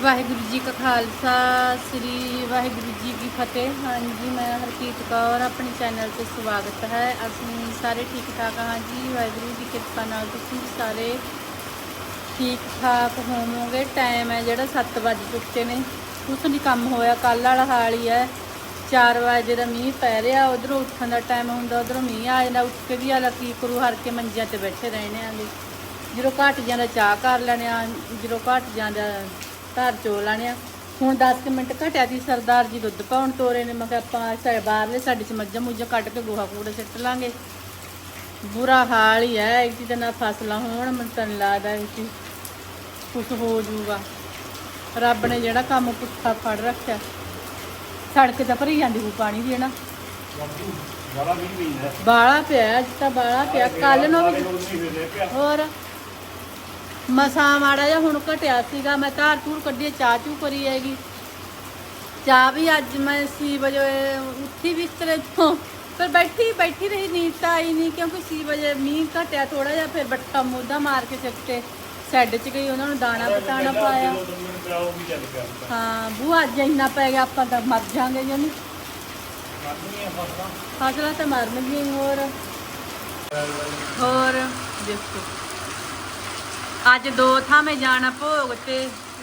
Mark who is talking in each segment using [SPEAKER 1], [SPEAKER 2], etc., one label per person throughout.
[SPEAKER 1] ਵਾਹਿਗੁਰੂ ਜੀ ਕਾ ਖਾਲਸਾ, ਸ੍ਰੀ ਵਾਹਿਗੁਰੂ ਜੀ ਕੀ ਫਤਿਹ। ਹਾਂਜੀ, ਮੈਂ ਹਰਕੀਤ ਕੌਰ, ਆਪਣੇ ਚੈਨਲ ਤੇ ਸਵਾਗਤ ਹੈ। ਅਸੀਂ ਸਾਰੇ ਠੀਕ ਠਾਕ ਹਾਂ ਜੀ। ਵਾਹਿਗੁਰੂ ਦੀ ਕਿਰਪਾ ਨਾਲ ਤੁਸੀਂ ਸਾਰੇ ਠੀਕ ਠਾਕ ਹੋਵੋਗੇ। ਟਾਈਮ ਹੈ ਜਿਹੜਾ 7 ਵਜ ਚੁੱਕੇ ਨੇ। ਕੁਛ ਨਹੀਂ ਕੰਮ ਹੋਇਆ। ਕੱਲ ਵਾਲਾ ਹਾਲ ਹੀ ਹੈ। 4 ਵਜੇ ਦਾ ਮੀਂਹ ਪੈ ਰਿਹਾ। ਉਧਰੋਂ ਉੱਠਣ ਦਾ ਟਾਈਮ ਹੁੰਦਾ, ਉਧਰੋਂ ਮੀਂਹ ਆ ਜਾਂਦਾ। ਉੱਠ ਕੇ ਵੀ ਆਲਾ ਕੀ ਕਰੂ ਹਰ ਕੇ ਮੰਜਿਆਂ ਤੇ ਬੈਠੇ ਰਹਿਣੇ ਆਂਗੇ। ਜਦੋਂ ਘਟ ਜਾਂਦਾ, ਚਾਹ ਕਰ ਲੈਣੇ ਆ। ਜਦੋਂ ਘਟ ਜਾਂਦਾ ਧਰ ਚੋ ਲੈਣੇ ਆ। ਹੁਣ 10 ਕੁ ਮਿੰਟ ਘਟਿਆ ਸੀ ਸਰਦਾਰ ਜੀ ਦੁੱਧ ਪਾਉਣ ਤੋਰੇ ਨੇ। ਮੈਂ ਕਿਹਾ ਆਪਾਂ ਸਾਡੇ ਬਾਹਰਲੇ ਸਾਡੇ ਚ ਮੱਝਾਂ ਮੁੱਝਾਂ ਕੱਢ ਕੇ ਗੋਹਾ ਕੂੜਾ ਸਿੱਟ ਲਾਂਗੇ। ਬੁਰਾ ਹਾਲ ਹੀ ਹੈ ਇੱਕ ਤਾਂ ਨਾ ਫਸਲਾਂ ਹੋਣ ਮੈਨੂੰ ਤਾਂ ਲੱਗਦਾ ਕਿ ਕੁਛ ਹੋ ਜਾਊਗਾ। ਰੱਬ ਨੇ ਜਿਹੜਾ ਕੰਮ ਪੁੱਠਾ ਫੜ ਰੱਖਿਆ ਸੜਕ ਤੇ ਭਰੀ ਜਾਂਦੀ ਉਹ ਪਾਣੀ ਦੀ ਹੈ ਨਾ
[SPEAKER 2] ਹੈ
[SPEAKER 1] ਬਾਲਾ ਪਿਆ ਅੱਜ ਤਾਂ ਬਾਲਾ ਪਿਆ। ਕੱਲ ਨੂੰ ਵੀ ਹੋਰ? ਮਸਾ ਮਾੜਾ ਜਿਹਾ ਹੁਣ ਘਟਿਆ ਸੀਗਾ ਮੈਂ ਧਾਰ ਧੂਰ ਕੱਢੀ ਚਾਹ ਚੂ ਕਰੀ ਹੈਗੀ। ਚਾਹ ਵੀ ਅੱਜ ਮੈਂ 6 ਵਜੇ ਉੱਠੀ ਬਿਸਤਰੇ ਤੋਂ ਪਰ ਬੈਠੀ ਬੈਠੀ ਰਹੀ ਨੀਂਦ ਤਾਂ ਆਈ ਨਹੀਂ ਕਿਉਂਕਿ 6 ਵਜੇ ਮੀਂਹ ਘਟਿਆ ਥੋੜਾ ਜਿਹਾ ਫਿਰ ਬੱਠਾ ਮੋਢਾ ਮਾਰ ਕੇ ਸਿਰ ਤੇ ਸੈੱਡ 'ਚ ਗਈ ਉਹਨਾਂ ਨੂੰ ਦਾਣਾ ਪਟਾਣਾ ਪਾਇਆ। ਹਾਂ ਬੂ ਅੱਜ ਇੰਨਾ ਪੈ ਗਿਆ ਆਪਾਂ ਤਾਂ ਮਰ ਜਾਾਂਗੇ
[SPEAKER 2] ਹੈ ਫਸਲਾਂ।
[SPEAKER 1] ਤਾਂ ਮਰਨਗੀਆਂ ਹੋਰ। ਹੋਰ ਦੇਖੋ। ਅੱਜ ਦੋ ਥਾਵੇਂ ਜਾਣਾ ਭੋਗ ਤੇ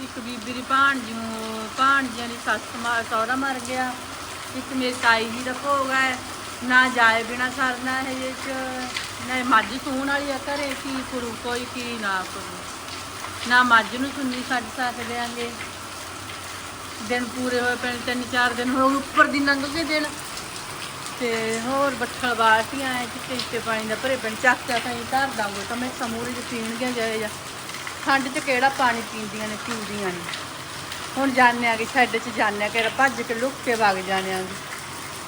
[SPEAKER 1] ਇੱਕ ਬੀਬੀ ਦੀ ਭਾਣਜੀ ਨੂੰ, ਭਾਣਜੀਆਂ ਦੀ ਸੱਸ ਮਾਰ ਸਹੁਰਾ ਮਰ ਗਿਆ। ਇੱਕ ਮੇਰੀ ਤਾਈ ਜੀ ਦਾ ਭੋਗ ਹੈ। ਨਾ ਜਾਏ ਬਿਨਾ ਸਰਨਾ ਹੈ ਇਹ ਚ, ਨਾ ਮੱਝ ਸੂਣ ਵਾਲੀ ਆ ਘਰੇ ਕੀ ਕਰੂ, ਕੋਈ ਕੀ ਨਾ ਕਰੂ। ਨਾ ਮੱਝ ਨੂੰ ਸੁਣਨੀ ਛੱਡ ਸਕਦੇ ਆਂਗੇ। ਦਿਨ ਪੂਰੇ ਹੋਏ ਪਏ ਤਿੰਨ ਚਾਰ ਦਿਨ ਹੋ ਗਏ, ਉੱਪਰ ਦੀ ਲੰਘ ਗਏ ਦਿਨ। ਤੇ ਹੋਰ ਬੱਠਲ ਬਾਲਟੀਆਂ ਐ ਚਿੱਟੇ ਚਿੱਟੇ ਪਾਣੀ ਦਾ ਭਰੇ ਪਣ ਚੱਕ ਚੱਕ ਅਸੀਂ ਧਰ ਦਾਂਗੇ ਤਾਂ ਮੈਂ ਸਮੂਰੇ ਚ ਪੀਣਗੀਆਂ ਜਾਏ ਜਾ। ਠੰਡ ਚ ਕਿਹੜਾ ਪਾਣੀ ਪੀਂਦੀਆਂ ਨੇ ਪੀਂਦੀਆਂ ਨੇ। ਹੁਣ ਜਾਣੇ ਆ ਕਿ ਛੱਡ ਚ ਜਾਣੇ ਆ ਕਿ ਭੱਜ ਕੇ ਲੁੱਕ ਕੇ ਵਗ ਜਾਣੇ ਆ।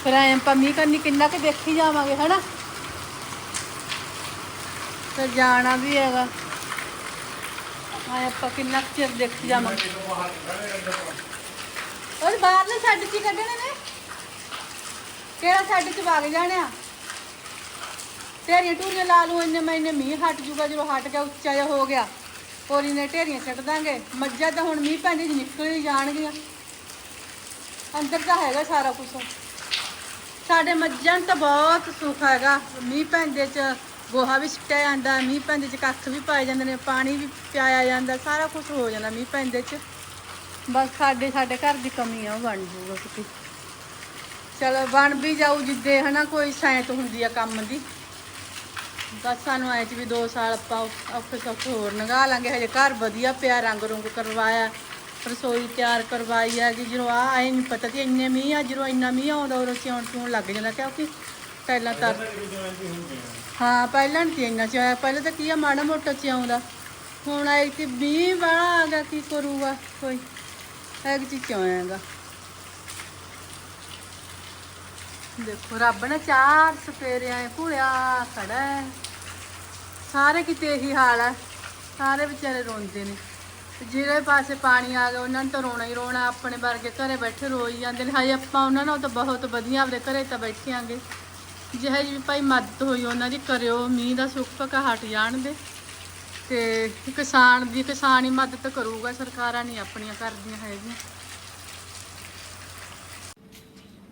[SPEAKER 1] ਫਿਰ ਐਂ ਪੰਮੀ ਕਰਨੀ, ਕਿੰਨਾ ਕਿ ਦੇਖੀ ਜਾਵਾਂਗੇ, ਹਨਾ? ਫਿਰ ਜਾਣਾ ਵੀ ਹੈਗਾ। ਆਏ ਆਪਾਂ ਕਿੰਨਾ ਕੁ ਚਿਰ ਦੇਖੀ ਜਾਵਾਂਗੇ। ਉਹ ਬਾਹਰਲੇ ਸੈੱਡ ਚ ਹੀ ਕੱਢਣੇ ਨੇ। ਕਿਹੜਾ ਸੈੱਡ ਚ ਵਗ ਜਾਣਿਆ ਢੇਰੀਆਂ ਟੂਰੀਆਂ ਲਾ ਲੂ ਇੰਨੇ ਮੈਨੇ ਮੀਂਹ ਹਟ ਜੂਗਾ, ਜਦੋਂ ਹਟ ਗਿਆ, ਉੱਚਾ ਜਿਹਾ ਹੋ ਗਿਆ। ਕੋਰੀ ਨੇ ਢੇਰੀਆਂ ਛੱਡ ਦਾਂਗੇ। ਮੱਝਾਂ ਤਾਂ ਹੁਣ ਮੀਂਹ ਪੈਂਦੇ ਚ ਨਿਕਲ ਹੀ ਜਾਣਗੀਆਂ। ਅੰਦਰ ਤਾਂ ਹੈਗਾ ਸਾਰਾ ਕੁਝ ਸਾਡੇ ਮੱਝਾਂ ਨੂੰ ਤਾਂ ਬਹੁਤ ਸੁੱਖ ਹੈਗਾ। ਮੀਂਹ ਪੈਂਦੇ ਚ ਗੋਹਾ ਵੀ ਸਿੱਟਿਆ ਜਾਂਦਾ, ਮੀਂਹ ਪੈਂਦੇ ਚ ਕੱਖ ਵੀ ਪਾਏ ਜਾਂਦੇ ਨੇ, ਪਾਣੀ ਵੀ ਪਿਆਇਆ ਜਾਂਦਾ, ਸਾਰਾ ਕੁਝ ਹੋ ਜਾਂਦਾ ਮੀਂਹ ਪੈਂਦੇ ਚ। ਬਸ ਸਾਡੇ ਸਾਡੇ ਘਰ ਦੀ ਕਮੀ ਆ, ਉਹ ਬਣ ਜੂਗਾ ਕਿਤੇ। ਚਲੋ, ਬਣ ਵੀ ਜਾਊ ਜਿੱਦੇ, ਹਨਾ, ਕੋਈ ਸਾਇਤ ਹੁੰਦੀ ਆ ਕੰਮ ਦੀ। ਬਸ ਸਾਨੂੰ ਐ ਚ ਵੀ 2 ਸਾਲ ਆਪਾਂ ਔਖੇ ਸੌਖੇ ਹੋਰ ਲੰਘਾ ਲਾਂਗੇ। ਹਜੇ ਘਰ ਵਧੀਆ ਪਿਆ ਰੰਗ ਰੁੰਗ ਕਰਵਾਇਆ ਰਸੋਈ ਤਿਆਰ ਕਰਵਾਈ ਆ ਕਿ ਜਦੋਂ ਆ ਐ ਨਹੀਂ ਪਤਾ ਕਿ ਇੰਨੇ ਮੀਂਹ ਆ ਜਦੋਂ ਇੰਨਾ ਮੀਂਹ ਆਉਂਦਾ ਉਦੋਂ ਸਿਉਣ ਸਿਉਣ ਲੱਗ ਜਾਂਦਾ ਕਿਉਂਕਿ ਪਹਿਲਾਂ ਤਾਂ ਹਾਂ ਪਹਿਲਾਂ ਨਹੀਂ ਇੰਨਾ ਚਾਹਿਆ ਪਹਿਲਾਂ ਤਾਂ ਕੀ ਆ ਮਾੜਾ ਮੋਟਾ ਚ ਆਉਂਦਾ ਹੁਣ ਆਈ ਤੇ ਮੀਂਹ ਵਾਲਾ ਆ ਗਿਆ ਕੀ ਕਰੂਗਾ ਕੋਈ? ਇੱਕ ਚੀਜ਼ ਕਿਉਂ ਆਏਗਾ ਦੇਖੋ, ਰੱਬ ਨੇ ਚਾਰ ਸਪੇਰੇ ਆਏ ਖੜਾ ਹੈ। ਸਾਰੇ ਕਿਤੇ ਇਹੀ ਹਾਲ ਹੈ। ਸਾਰੇ ਵਿਚਾਰੇ ਰੋਂਦੇ ਨੇ। ਤੇ ਜਿਹੜੇ ਪਾਸੇ ਪਾਣੀ ਆ ਗਿਆ, ਉਹਨਾਂ ਨੂੰ ਤਾਂ ਰੋਣਾ ਹੀ ਰੋਣਾ, ਆਪਣੇ ਵਰਗੇ ਘਰੇ ਬੈਠੇ ਰੋਈ ਜਾਂਦੇ ਨੇ। ਹਾਏ, ਆਪਾਂ ਉਹਨਾਂ ਨਾਲ ਤਾਂ ਬਹੁਤ ਵਧੀਆ ਆਪਦੇ ਘਰੇ ਤਾਂ ਬੈਠੇ ਆਂਗੇ। ਜਿਹੇ ਜੀ ਭਾਈ ਮਦਦ ਹੋਈ, ਉਹਨਾਂ ਦੀ ਕਰਿਓ। ਮੀਂਹ ਦਾ ਸੁੱਖ ਪਕਾ ਹਟ ਜਾਣ ਦੇ। ਤੇ ਕਿਸਾਨ ਦੀ ਕਿਸਾਨ ਹੀ ਮਦਦ ਕਰੂਗਾ, ਸਰਕਾਰਾਂ ਨਹੀਂ ਆਪਣੀਆਂ ਕਰਦੀਆਂ ਹੈਗੀਆਂ।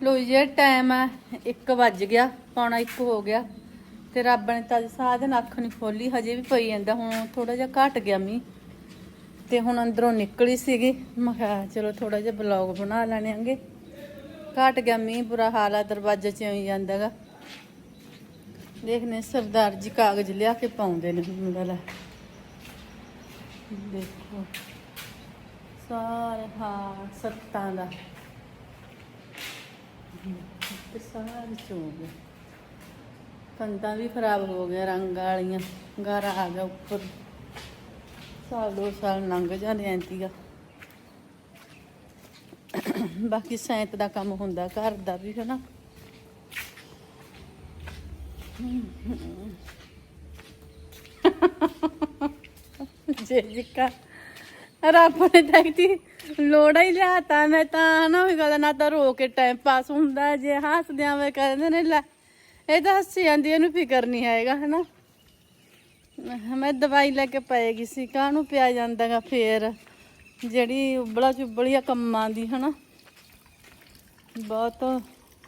[SPEAKER 1] ਲੋ ਜੇ ਟਾਈਮ ਹੈ 1 ਵੱਜ ਗਿਆ, ਪੌਣਾ 1 ਹੋ ਗਿਆ। ਤੇ ਰੱਬ ਨੇ ਤਾਂ ਸਾਧਨ ਅੱਖ ਨਹੀਂ ਖੋਲੀ ਹਜੇ ਵੀ ਪਈ ਜਾਂਦਾ, ਹੁਣ ਥੋੜਾ ਜਿਹਾ ਘਟ ਗਿਆ ਮੀਂਹ। ਤੇ ਹੁਣ ਅੰਦਰੋਂ ਨਿਕਲੀ ਸੀਗੀ। ਮੈਂ ਕਿਹਾ, ਚਲੋ ਥੋੜਾ ਜਿਹਾ ਬਲੌਗ ਬਣਾ ਲੈਣੇ ਆਂਗੇ। ਘਟ ਗਿਆ ਮੀਂਹ, ਬੁਰਾ ਹਾਲ ਆ, ਦਰਵਾਜ਼ੇ 'ਚ ਆਈ ਜਾਂਦਾਗਾ ਦੇਖਨੇ ਸਰਦਾਰ ਜੀ ਕਾਗਜ਼ ਲਿਆ ਕੇ ਪਾਉਂਦੇ ਨੇ ਮੁੰਡਾ ਲੈ ਦੇਖੋ। ਸਾਰੇ, ਹਾਂ, ਸੱਤਾਂ ਦਾ। ਤੇ ਸਾਰੇ ਚੋ ਗਏ। ਵੀ ਖਰਾਬ ਹੋ ਗਿਆ ਰੰਗ ਵਾਲੀਆਂ। ਗਾਰਾ ਆ ਗਿਆ ਉੱਪਰ। ਸਾਲ ਦੋ ਸਾਲ ਲੰਘ ਜਾਂਦੇ ਐਂਤੀਗਾ ਬਾਕੀ ਸੈਂਤ ਦਾ ਕੰਮ ਹੁੰਦਾ, ਘਰ ਦਾ ਵੀ ਹੈ ਨਾ ਜੇ ਜਿੱਕਾ ਰੱਬ ਨੇ ਤਾਂ ਕਿ ਲੋੜਾ ਹੀ ਲਿਆਤਾ ਮੈਂ ਤਾਂ ਨਾ ਹੋਈ ਗੱਲ, ਨਾ ਤਾਂ ਰੋ ਕੇ ਟਾਈਮ ਪਾਸ ਹੁੰਦਾ ਜੇ ਹੱਸਦੇ ਆਵੇਂ ਕਹਿੰਦੇ ਨੇ, ਲੈ, ਇਹ ਤਾਂ ਹੱਸੀ ਜਾਂਦੀ, ਇਹਨੂੰ ਫਿਕਰ ਨਹੀਂ ਹੈਗਾ, ਹਨਾ? ਮੈਂ ਦਵਾਈ ਲੈ ਕੇ ਪਏਗੀ ਸੀ, ਕਾਹਨੂੰ ਪਿਆ ਜਾਂਦਾਗਾ ਫੇਰ? ਜਿਹੜੀ ਉਬਲਾ ਚੁਬਲੀਆ ਕੰਮਾਂ ਦੀ, ਹਨਾ? ਬਹੁਤ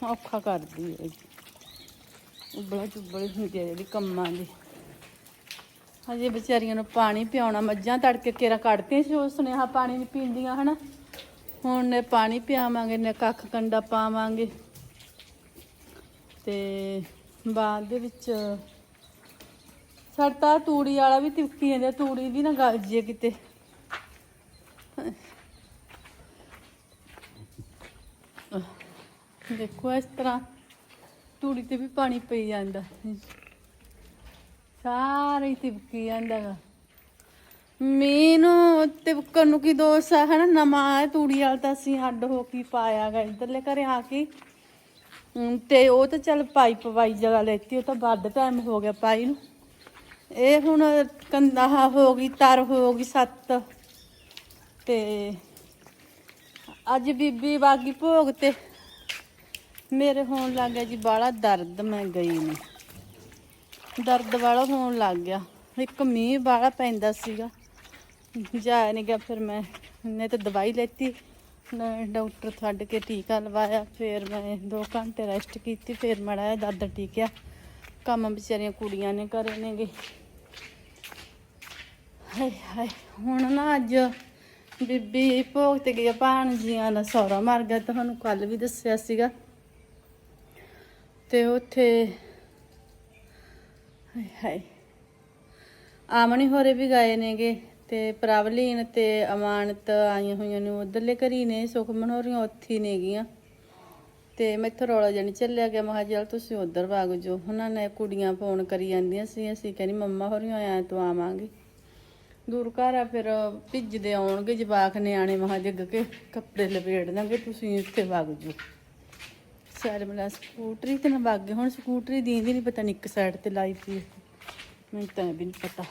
[SPEAKER 1] ਔਖਾ ਕਰਦੀ ਹੈ ਉਬਲਾ ਚੁਬਲੀ ਹੁੰਦੀ ਹੈ ਜਿਹੜੀ ਕੰਮਾਂ ਦੀ। ਹਜੇ ਵਿਚਾਰੀਆਂ ਨੂੰ ਪਾਣੀ ਪਿਆਉਣਾ, ਮੱਝਾਂ ਤੜਕੇ ਕੇਰਾ ਕੱਢਦੀਆਂ ਸੀ, ਉਹ ਸੁਨੇਹਾ ਪਾਣੀ ਨਹੀਂ ਪੀਂਦੀਆਂ, ਹਨਾ? ਹੁਣ ਨੇ ਪਾਣੀ ਪਿਆਵਾਂਗੇ, ਨੇ ਕੱਖ ਕੰਡਾ ਪਾਵਾਂਗੇ। ਤੇ ਬਾਅਦ ਦੇ ਵਿੱਚ ਸਾਡਾ ਤੂੜੀ ਵਾਲਾ ਵੀ ਤਿਵਕੀ ਜਾਂਦਾ ਤੂੜੀ ਵੀ ਨਾ ਗਲ ਜੇ ਕਿਤੇ। ਦੇਖੋ ਇਸ ਤਰ੍ਹਾਂ ਤੂੜੀ ਤੇ ਵੀ ਪਾਣੀ ਪਈ ਜਾਂਦਾ। ਸਾਰੇ ਹੀ ਤਿਵਕੀ ਜਾਂਦਾ ਗਾ। ਮੀਂਹ ਨੂੰ ਨੂੰ ਕੀ ਦੋਸ ਹੈ ਹਨਾ? ਨਵਾਂ ਹੈ ਤੂੜੀ ਵਾਲਾ ਤਾਂ ਅਸੀਂ ਅੱਡ ਹੋ ਕੇ ਪਾਇਆ ਗਾ, ਇਧਰਲੇ ਘਰੇ ਆ ਕੇ। ਤੇ ਉਹ ਤਾਂ ਚੱਲ ਪਾਈਪ ਵਾਈ ਜਗ੍ਹਾ ਲੈਤੀ, ਉਹ ਤਾਂ ਵੱਧ ਟਾਈਮ ਹੋ ਗਿਆ ਪਾਈ ਨੂੰ। ਇਹ ਹੁਣ ਕੰਦਾ ਹੋ ਗਈ, ਤਰ ਹੋ ਗਈ, ਸੱਤ। ਤੇ ਅੱਜ ਬੀਬੀ ਬਾਗੀ ਭੋਗ ਤੇ ਮੇਰੇ ਹੋਣ ਲੱਗ ਗਿਆ ਜੀ, ਬਾਹਲਾ ਦਰਦ, ਮੈਂ ਗਈ ਨਹੀਂ ਦਰਦ ਵਾਲਾ ਹੋਣ ਲੱਗ ਗਿਆ। ਇੱਕ ਮੀਂਹ ਵਾਲਾ ਪੈਂਦਾ ਸੀਗਾ। ਜਾ ਨਹੀਂ ਗਿਆ, ਫਿਰ ਮੈਂ ਨੇ ਤਾਂ ਦਵਾਈ ਲੈਤੀ। ਨਾ ਡਾਕਟਰ ਛੱਡ ਕੇ ਟੀਕਾ ਲਵਾਇਆ। ਫਿਰ ਮੈਂ 2 ਘੰਟੇ ਰੈਸਟ ਕੀਤੀ, ਫਿਰ ਮੜਾ ਦਰਦ ਟੀਕਿਆ। ਕੰਮ ਵਿਚਾਰੀਆਂ ਕੁੜੀਆਂ ਨੇ ਕਰੇ ਨੇਗੇ। ਹਾਏ ਹਾਏ, ਹੁਣ ਨਾ ਅੱਜ ਬੀਬੀ ਭੋਗ ਤੇ ਗਿਆ ਭਾਣ ਜੀਆਂ ਦਾ ਸਹੁਰਾ ਮਰ ਗਿਆ। ਤੁਹਾਨੂੰ ਕੱਲ ਵੀ ਦੱਸਿਆ ਸੀਗਾ। ਤੇ ਉੱਥੇ ਹਾਏ ਹਾਏ। ਆਮਣੀ ਹੋਰੇ ਵੀ ਗਏ ਨੇਗੇ ਤੇ ਪ੍ਰਵਲੀਨ ਤੇ ਅਮਾਨਤ ਆਈਆਂ ਹੋਈਆਂ ਨੇ, ਉਧਰਲੇ ਘਰੀ ਨੇ ਸੁਖਮਨ ਹੋਰੀਆਂ ਉੱਥੇ ਹੀ ਨੇਗੀਆਂ। ਤੇ ਮੈਥੋਂ ਰੌਲਾ ਜਾਨੀ ਚੱਲਿਆ ਗਿਆ, ਮਹਾ ਜਲ ਤੁਸੀਂ ਉਧਰ ਵਗ ਜਾਓ। ਉਹਨਾਂ ਨੇ ਕੁੜੀਆਂ ਫੋਨ ਕਰੀ ਜਾਂਦੀਆਂ ਸੀ ਅਸੀਂ ਕਹਿੰਦੀ ਮੰਮਾ ਹੋਰੀਆਂ ਆਇਆ ਤੋਂ ਆਵਾਂਗੇ। ਦੂਰ ਘਰ ਆ ਫਿਰ ਭਿੱਜਦੇ ਆਉਣਗੇ ਜਵਾਕ ਨਿਆਣੇ, ਮਹਾ ਜੱਗ ਕੇ ਕੱਪੜੇ ਲਪੇੜ ਦਾਂਗੇ, ਤੁਸੀਂ ਇੱਥੇ ਵਗ ਜਾਓ। ਸਾਰੇ ਮਿਲਾ ਸਕੂਟਰੀ ਤੇ ਨਾ ਵਗ ਗਏ ਹੁਣ ਸਕੂਟਰੀ ਦੀਂਦੀ ਨਹੀਂ ਪਤਾ ਨਹੀਂ ਇੱਕ ਸਾਈਡ ਤੇ ਲਾਈ ਪਈ ਮੈਨੂੰ ਤਾਂ ਵੀ ਨਹੀਂ ਪਤਾ।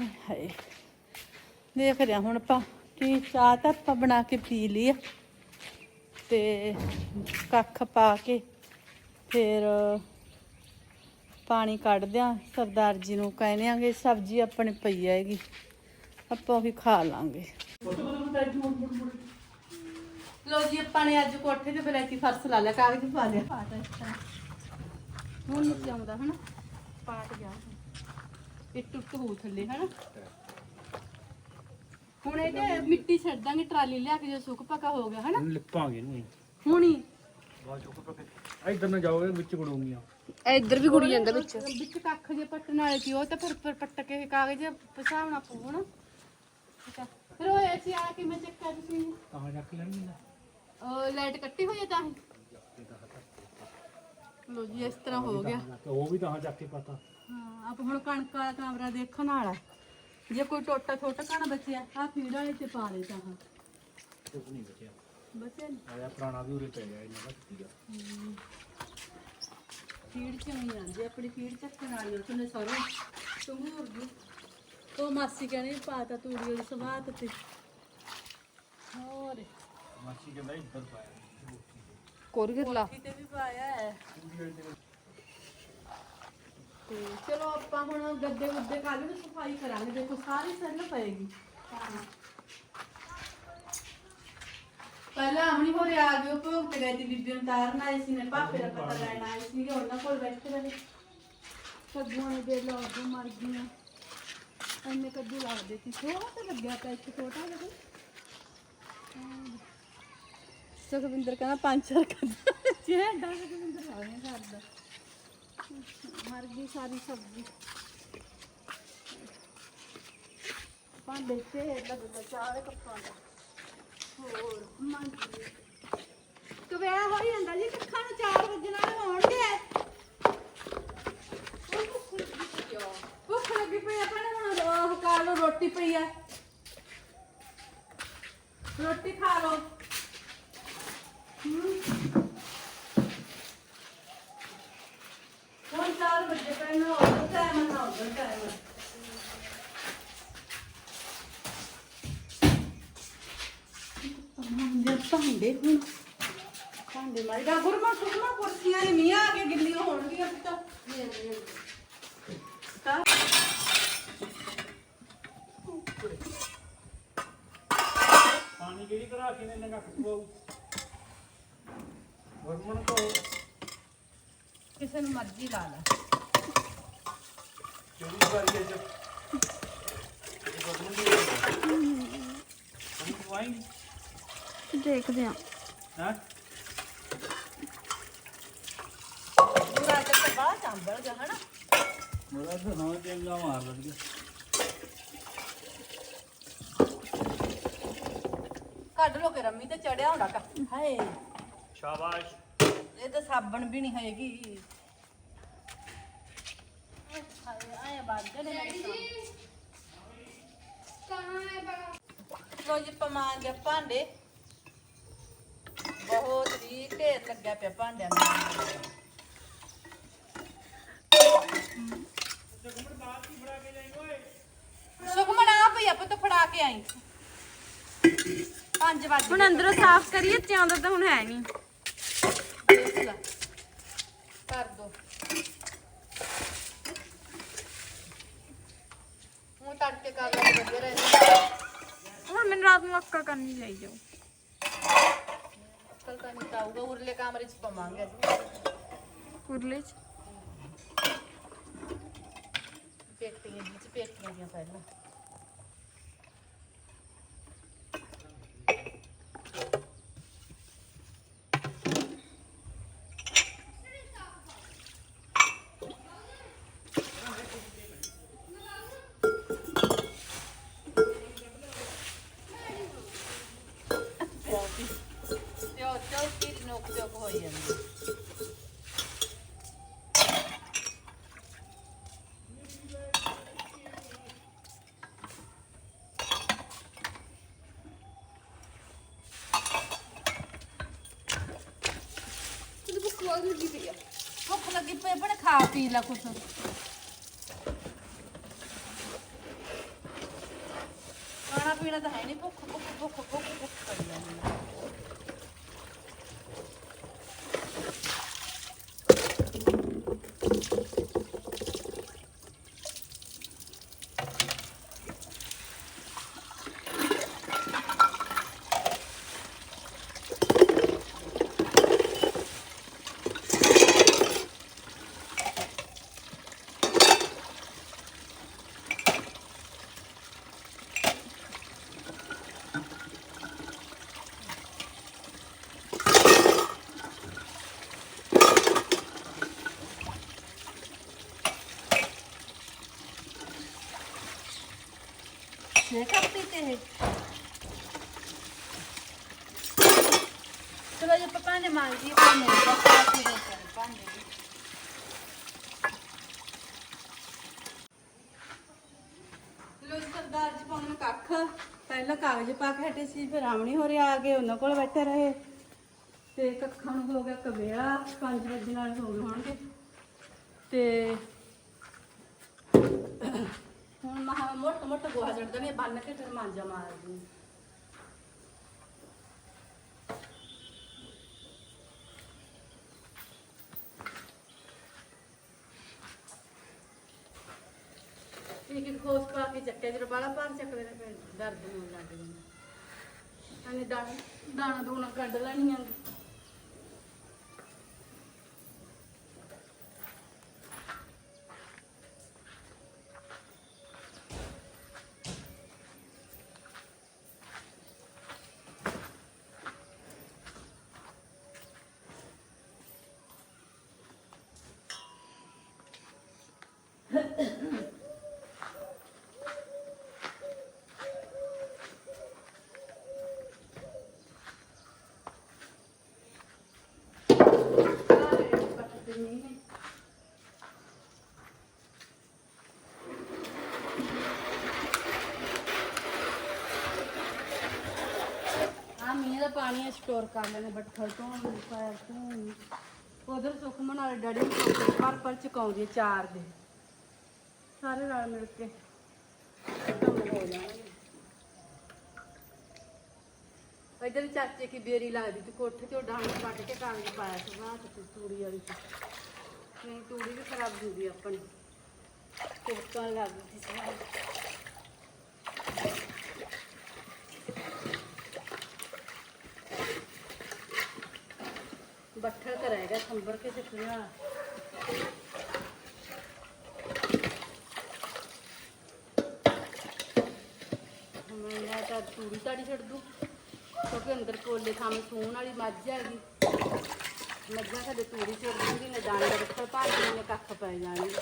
[SPEAKER 1] ਹਾਏ ਹਾਏ। ਦੇਖ ਰਿਆ ਹੁਣ ਆਪਾਂ ਕਿ ਚਾਹ ਤਾਂ ਆਪਾਂ ਬਣਾ ਕੇ ਪੀ ਲਈ ਆ ਤੇ ਕੱਖ ਪਾ ਕੇ ਫਿਰ ਪਾਣੀ ਕੱਢਦੇ ਆ। ਸਰਦਾਰ ਜੀ ਨੂੰ ਕਹਿੰਦੇ ਆਂਗੇ ਸਬਜ਼ੀ ਆਪਣੇ ਪਈ ਆਏਗੀ ਆਪਾਂ ਉਹ ਵੀ ਖਾ ਲਾਂਗੇ। ਲੋ ਜੀ ਆਪਾਂ ਨੇ ਅੱਜ ਕੋਠੇ ਤੇ ਬਲੈਤੀ ਫਰਸ਼ ਲਾ ਲਿਆ ਕਾਗਜ਼ ਪਾ ਲਿਆ। ਪਾਤਾ ਇਸ ਤਰ੍ਹਾਂ ਹੁਣ ਨਹੀਂ ਆਉਂਦਾ ਹਨਾ? ਪਾਟ ਗਿਆ। ਇਹ ਟੁੱਟ ਹੋ ਥੱਲੇ ਹਨਾ? ਹੁਣ ਇਹਦੇ ਮਿੱਟੀ ਛੱਡ ਦਾਂਗੇ ਟਰਾਲੀ ਲਿਆ ਕੇ ਜੇ ਸੁੱਕ ਪੱਕਾ ਹੋ ਗਿਆ ਹਨਾ?
[SPEAKER 2] ਲਿਪਾਂਗੇ ਇਹਨੂੰ
[SPEAKER 1] ਹੁਣੀ
[SPEAKER 2] ਬਾਅਦ ਚੁੱਕ ਪਕੇ। ਇੱਧਰ ਨਾ ਜਾਓਗੇ ਵਿੱਚ ਗੜੂੰਗੀਆਂ
[SPEAKER 3] ਇੱਧਰ ਵੀ ਗੁੜੀ ਜਾਂਦਾ ਵਿੱਚ।
[SPEAKER 1] ਵਿੱਚ ਕੱਖ ਜੇ ਪੱਟਣ ਵਾਲੇ ਸੀ ਉਹ ਤਾਂ ਫਿਰ ਫਿਰ ਪੱਟ ਕੇ ਕਾਗਜ਼ ਪਸਾਉਣਾ ਪਊ ਹਨਾ? ਠੀਕ ਆ। ਫਿਰ ਉਹ ਐਸੀ ਆ ਕੇ ਮੈਂ ਚੱਕਾ ਤੁਸੀਂ?
[SPEAKER 2] ਤਾਂ ਚੱਕ ਲੈਣੀ ਨਾ।
[SPEAKER 1] ਲਾਈਟ ਕੱਟੀ ਹੋਈ ਹੈ ਤਾਂ ਲੋ ਜੀ ਇਸ ਤਰ੍ਹਾਂ ਹੋ ਗਿਆ।
[SPEAKER 2] ਉਹ ਵੀ ਤਾਂ ਚੱਕ ਕੇ ਪਤਾ।
[SPEAKER 1] ਹਾਂ ਆਪ ਹੁਣ ਕਣਕ ਵਾਲਾ ਕਮਰਾ ਦੇਖਣ ਵਾਲਾ। ਜੇ ਕੋਈ ਟੋਟਾ ਥੋਟਾ ਕਣ ਬਚਿਆ ਆ ਫੀਡ ਵਾਲੇ ਤੇ ਪਾ ਦੇ ਤਾਂ ਹਾਂ।
[SPEAKER 2] ਕੁਝ ਨਹੀਂ ਬਚਿਆ।
[SPEAKER 1] ਬਚਿਆ ਨੀ।
[SPEAKER 2] ਆਇਆ ਪੁਰਾਣਾ ਵੀ ਉਰੇ ਪੈ ਗਿਆ ਇਹਨਾਂ ਦਾ ਸੀਗਾ
[SPEAKER 1] ਫੀਡ ਚ ਨਹੀਂ ਆਂਦੇ ਆਪਣੀ ਫੀਡ ਚੱਕਣ ਵਾਲੀ ਉਹ ਤੁਨੇ ਸਰੋਂ। ਤੁਮੂਰ ਦੀ ਉਹ ਮਾਸੀ ਕਹਿੰਦੀ ਪਾਤਾ ਤੂੜੀ ਉਹਦੀ ਸਵਾਤ ਤੇ। ਹੋਰ।
[SPEAKER 2] ਮਾਸੀ ਕਹਿੰਦਾ ਇੱਧਰ ਪਾਇਆ।
[SPEAKER 3] ਕੋਰੀਅਰ ਲਾ।
[SPEAKER 1] ਕਿਤੇ ਵੀ ਪਾਇਆ ਹੈ। ਤੇ ਚਲੋ ਆਪਾਂ ਹੁਣ ਗੱਦੇ ਗੁੱਦੇ ਕੱਲ ਨੂੰ ਸਫ਼ਾਈ ਕਰਾਂਗੇ। ਦੇਖੋ ਸਾਰੀ ਸੈੱਲ ਪਏਗੀ। ਹਾਂ ਪਹਿਲਾਂ ਅਮਣੀ ਹੋਰੇ ਆ ਗਏ ਭੋਗ ਤੇ ਗਏ ਤੇ ਬੀਬੀ ਨੂੰ ਤਾਰਨ ਆਏ ਸੀ ਨੇ ਪਾਪੇ ਦਾ ਪਤਾ ਲੈਣ ਆਏ ਸੀਗੇ ਉਹਨਾਂ ਕੋਲ ਬੈਠੇ ਰਹੇ। ਕੱਦੂਆਂ ਨੇ ਦੇ ਲਓ ਦੋ ਮਰ ਗਈਆਂ। ਇੰਨੇ ਕੱਦੂ ਲੱਗਦੇ ਸੀ। ਥੋੜਾ ਤਾਂ ਲੱਗਿਆ ਪਿਆ ਇੱਕ ਛੋਟਾ ਜਿਹਾ। ਸੁਖਵਿੰਦਰ ਕਹਿੰਦਾ ਪੰਜ ਚਾਰ ਕੱਦੂ ਜਿਹੜਾ ਸੁਖਵਿੰਦਰ ਆ ਗਿਆ ਮਰ ਗਈ ਸਾਰੀ ਸਬਜ਼ੀ। ਭਾਂਡੇ ਤੇ ਲੱਗਦਾ ਚਾਰੇ ਕੱਪਾਂ ਦਾ। ਹੋਰ ਮੰਗੀ ਕਵੇਆ ਹੋ ਜਾਂਦਾ ਜੀ, ਕੱਖਾਂ ਨੂੰ 4 ਵਜੇ ਨਾਲ ਹੋਣਗੇ। ਭੁੱਖ ਲੱਗੀ ਪਈ ਆ। ਭੈਣੇ, ਹੁਣ ਉਹ ਖਾ ਲਓ, ਰੋਟੀ ਪਈ ਆ। ਰੋਟੀ ਖਾ ਲਓ। ਹੁਣ 4 ਵਜੇ ਪਹਿਲਾਂ ਉਹ ਟਾਈਮ ਨਾ ਉਹ ਟਾਈਮ ਭਾਂਡੇ ਭਾਂਡੇ ਹੁਣ। ਭਾਂਡੇ ਮਾਰੀ ਦਾ ਗੁਰਮਾ ਗੁਰਮਾ ਕੁਰਸੀਆਂ ਨੇ ਮੀਆਂ ਆ ਕੇ ਗਿੱਲੀਆਂ ਹੋਣਗੀਆਂ ਤਾਂ ਤਾਂ।
[SPEAKER 2] ਨਹੀਂ ਕਿਹੜੀ ਕਰਾ ਕੇ ਨੇ ਨਗਾ ਖਵਾਉ ਵਰਮਣ ਕੋ
[SPEAKER 1] ਕਿਸੇ ਨੂੰ ਮਰਜ਼ੀ ਲਾ ਲੈ।
[SPEAKER 2] ਕਿਹੜੀ ਵਾਰੀ ਹੈ ਜਬ ਵਰਮਣ ਦੀ ਹਮ ਖਵਾਏਂਗੇ
[SPEAKER 3] ਦੇਖਦੇ ਆ
[SPEAKER 2] ਹਾਂ?
[SPEAKER 1] ਪੂਰਾ ਤੇ ਬਾਹਰ ਚੰਬਲ ਗਿਆ ਹਨਾ?
[SPEAKER 2] ਮੇਰਾ ਤਾਂ ਹਾਂ ਚੰਗਾ ਮਾਰ ਲੱਗ
[SPEAKER 1] ਕੱਢ ਲੋ ਕੇ ਰੰਮੀ ਤੇ ਚੜਿਆ ਹੁੰਦਾ ਕਾ ਹਾਏ।
[SPEAKER 2] ਸ਼ਾਬਾਸ਼।
[SPEAKER 1] ਇਹ ਤਾਂ ਸਾਬਣ ਵੀ ਨਹੀਂ ਹੈਗੀ। ਹਾਏ ਆਏ ਬਾਦ ਜਣੇ ਲੋ ਜੀ ਪਮਾਨ ਭਾਂਡੇ। ਬਹੁਤ ਹੀ ਢੇਰ ਲੱਗਿਆ ਪਿਆ ਭਾਂਡਿਆਂ ਦਾ ਸੁਖਮਨ ਆ ਭਈ ਆਪਾਂ ਤਾਂ ਫੜਾ ਕੇ ਆਈ। 5 ਵਜੇ
[SPEAKER 3] ਹੁਣ ਅੰਦਰੋਂ ਸਾਫ਼ ਕਰੀਏ ਚਾਂਦਾ ਤਾਂ ਹੁਣ ਹੈ ਨਹੀਂ।
[SPEAKER 1] ਕਰ ਦੋ ਹੁਣ ਤੜਕੇ ਕਰ ਲੈ ਵਧੀਆ ਰਹਿੰਦਾ
[SPEAKER 3] ਹੁਣ ਮੈਨੂੰ ਰਾਤ ਨੂੰ ਅੱਕਾ ਕਰਨੀ ਚਾਹੀ ਜਾਓ।
[SPEAKER 1] ਕੱਲ ਤਾਂ ਨਹੀਂ ਆਊਗਾ ਉਰਲੇ ਕਮਰੇ ਚ ਪਵਾਂਗੇ। ਅਸੀਂ
[SPEAKER 3] ਕੁਰਲੇ ਚ?
[SPEAKER 1] ਪੇਟੀਆਂ ਵਿੱਚ ਪੇਟੀਆਂ ਦੀਆਂ ਪਹਿਲਾਂ ਚੋ ਚੌਕੀ ਨੋਕ ਚੋਕ ਹੋਈ ਜਾਂਦੀ
[SPEAKER 3] ਤੇ ਭੁੱਖ ਬਹੁਤ ਲੱਗੀ ਪਈ ਆ
[SPEAKER 1] ਭੁੱਖ ਲੱਗੀ ਪਈ ਬਣ ਖਾ ਪੀ ਲੈ ਕੁਛ ਖਾਣਾ ਪੀਣਾ ਤਾਂ ਹੈ ਨਹੀਂ ਭੁੱਖ ਭੁੱਖ ਭੁੱਖ ਭੁੱਖ ਭੁੱਖ ਕਰੀ ਜਾਂਦੀ ਹੈ। ਇਹ ਕੱਪ ਚਲੋ ਜੇ ਪਪਾ ਨੇ ਮੰਗ ਲਈ ਤਾਂ ਮੇਰੇ ਪਾਸ ਆ ਕੇ ਕਰ ਪਾਂਡੇ ਲੋ ਸਰਦਾਰ ਜੀ ਪਾਉਣ ਕੱਖ। ਪਹਿਲਾਂ ਕਾਗਜ਼ ਪਾ ਕੇ ਹਟੇ ਸੀ, ਫਿਰ ਆਮਣੀ ਹੋਰੇ ਆ ਗਏ ਉਹਨਾਂ ਕੋਲ ਬੈਠੇ ਰਹੇ। ਤੇ ਕੱਖਾਂ ਨੂੰ ਹੋ ਗਿਆ ਕਵੇਲਾ 5 ਵਜੇ ਨਾਲ ਹੋ ਗਏ ਹੋਣਗੇ। ਤੇ ਹੁਣ ਮਹਾ ਮੋਟ ਗੋਹਾ ਜੜਦਾ ਨੇ ਬੰਨ ਕੇ ਫਿਰ ਮਾਂਜਾ ਮਾਰਦੀ ਇੱਕ ਇੱਕ ਖੋਸ ਪਾ ਕੇ ਚੱਕਿਆ, ਜਦੋਂ ਬਾਲਾ ਪਾਰ ਚੱਕਦੇ ਨੇ, ਫਿਰ ਦਰਦ ਹੋਣ ਲੱਗ ਜਾਂਦਾ ਅਨੇ ਦਾਣਾ ਦਾਣਾ ਦੂਣਾ ਕੱਢ ਲੈਣੀ ਆਂ ਮੀਂਹ ਦਾ ਪਾਣੀ ਸਟੋਰ ਕਰ ਲੈਣੇ ਬੱਠਲ ਤੋਂ ਪੈਰ ਤੋਂ ਉਧਰ ਸੁਖਮਨ ਵਾਲੇ ਡੈਡੀ ਨੂੰ ਟੋਕਰੇ ਭਰ ਚੁਕਾਉਂਦੀ ਚਾਰ ਦੇ ਸਾਰੇ ਰਲ ਮਿਲ ਕੇ। ਖਤਮ ਹੋ ਜਾਣਗੇ ਇਧਰ ਚਾਚੇ ਕੀ ਬੇਰੀ ਲੱਗਦੀ ਤੇ ਕੋਠੇ ਤੇ ਡਾਂਗ ਪੱਟ ਕੇ ਕਾਂਗ ਪਾਇਆ ਸੀ ਬਾਹਰ ਤੇ ਤੂੜੀ ਵਾਲੀ ਨਹੀਂ, ਤੂੜੀ ਵੀ ਖਰਾਬ ਹੁੰਦੀ ਆ ਆਪਣੀ। ਕੁੱਕਣ ਲੱਗ ਗਈ ਸੀ ਬੱਠਲ ਕਰਾਏਗਾ ਸੰਭਰ ਕੇ ਚੱਕਣੇ ਵਾਲਾ ਮੈਂ ਤਾਂ ਤੂੜੀ ਤਾੜੀ ਛੱਡ ਦੂੰ, ਕਿਉਂਕਿ ਅੰਦਰ ਕੋਲੇ ਥਾਂ ਸੂਣ ਵਾਲੀ ਮੱਝ ਹੈਗੀ। ਮੱਝਾਂ ਸਾਡੇ ਤੂੜੀ ਛੱਡ ਦੂੰਗੀ, ਨੇ ਦਾਣੇ ਰੱਖੜ ਪਾ ਨੇ ਕੱਖ ਪੈ ਜਾਣਗੇ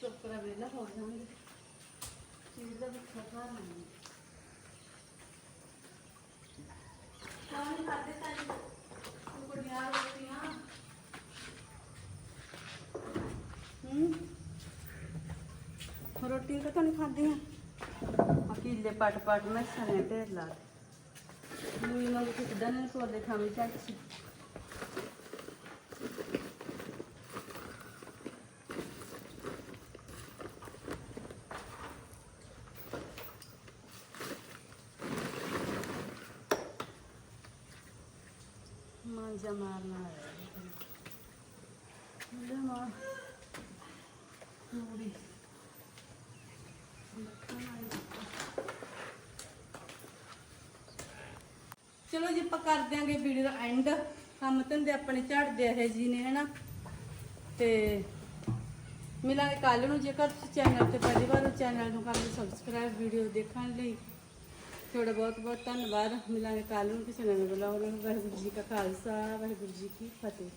[SPEAKER 1] ਚੁੱਕਰਾ ਵੇਲਾ ਹੋ ਜਾਣਗੇ ਚੀਜ਼ ਦਾ ਵੀ ਖਤਰਾ ਨਹੀਂ ਕਾਹਨ ਖਾਦੇ ਤਾਂ ਕੁੜੀਆਂ ਰੋਟੀਆਂ ਹੂੰ ਰੋਟੀ ਤਾਂ ਨਹੀਂ ਖਾਦੀਆਂ ਅਕੀਲੇ ਪਟ ਪਟ ਮੈਂ ਸਨੇ ਢੇਰ ਲਾ ਨੂੰ ਨੂੰ ਕਿਦਾਂ ਨੇ ਕੋਲੇ ਖਾਵੇਂ ਚਾਚੀ ਮਾਂਜਾ ਮਾਰਨਾ ਹੈ ਲੈ ਮਾਂ। ਨੂਰੀ ਚਲੋ ਜੀ, ਆਪਾਂ ਕਰ ਦਿਆਂਗੇ ਵੀਡੀਓ ਦਾ ਐਂਡ ਕੰਮ ਧੰਦੇ ਆਪਣੇ ਝੜਦੇ ਇਹ ਜੀ ਨੇ, ਹਨਾ? ਤੇ ਮਿਲਾਂਗੇ ਕੱਲ ਨੂੰ ਜੇਕਰ ਤੁਸੀਂ ਚੈਨਲ ਤੇ ਪਹਿਲੀ ਵਾਰ ਚੈਨਲ ਨੂੰ ਕਰ ਲਓ ਸਬਸਕ੍ਰਾਈਬ ਵੀਡੀਓ ਦੇਖਣ ਲਈ। ਤੁਹਾਡਾ ਬਹੁਤ ਬਹੁਤ ਧੰਨਵਾਦ। ਮਿਲਾਂਗੇ ਕੱਲ ਨੂੰ ਕਿਸੇ ਨਵੇਂ ਬਲੌਗ ਨਾਲ ਵਾਹਿਗੁਰੂ ਜੀ ਕਾ ਖਾਲਸਾ, ਵਾਹਿਗੁਰੂ ਜੀ ਕੀ ਫਤਿਹ।